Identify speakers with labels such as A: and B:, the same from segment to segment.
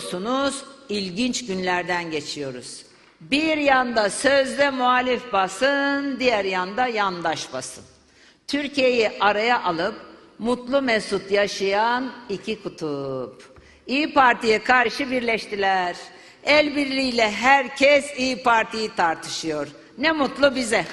A: Biliyorsunuz ilginç günlerden geçiyoruz. Bir yanda sözde muhalif basın, diğer yanda yandaş basın. Türkiye'yi araya alıp mutlu mesut yaşayan iki kutup. İyi Parti'ye karşı birleştiler. El birliğiyle herkes İyi Parti'yi tartışıyor. Ne mutlu bize.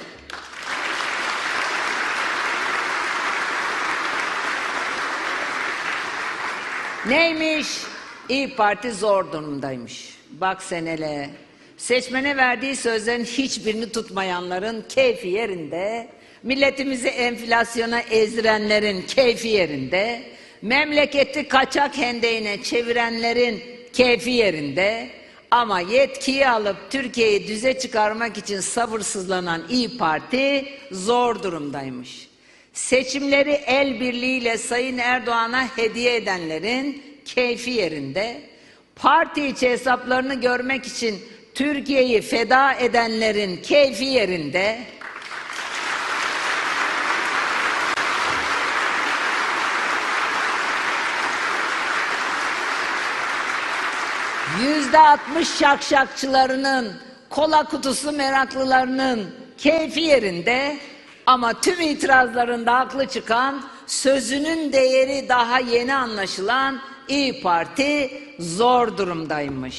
A: Neymiş? İyi Parti zor durumdaymış. Bak senele. Seçmene verdiği sözlerin hiçbirini tutmayanların keyfi yerinde, milletimizi enflasyona ezdirenlerin keyfi yerinde, memleketi kaçak hendeğine çevirenlerin keyfi yerinde, ama yetkiyi alıp Türkiye'yi düze çıkarmak için sabırsızlanan İyi Parti zor durumdaymış. Seçimleri el birliğiyle Sayın Erdoğan'a hediye edenlerin keyfi yerinde, parti içi hesaplarını görmek için Türkiye'yi feda edenlerin keyfi yerinde, yüzde altmış şakşakçılarının, kola kutusu meraklılarının keyfi yerinde ama tüm itirazlarında haklı çıkan, sözünün değeri daha yeni anlaşılan İyi Parti zor durumdaymış.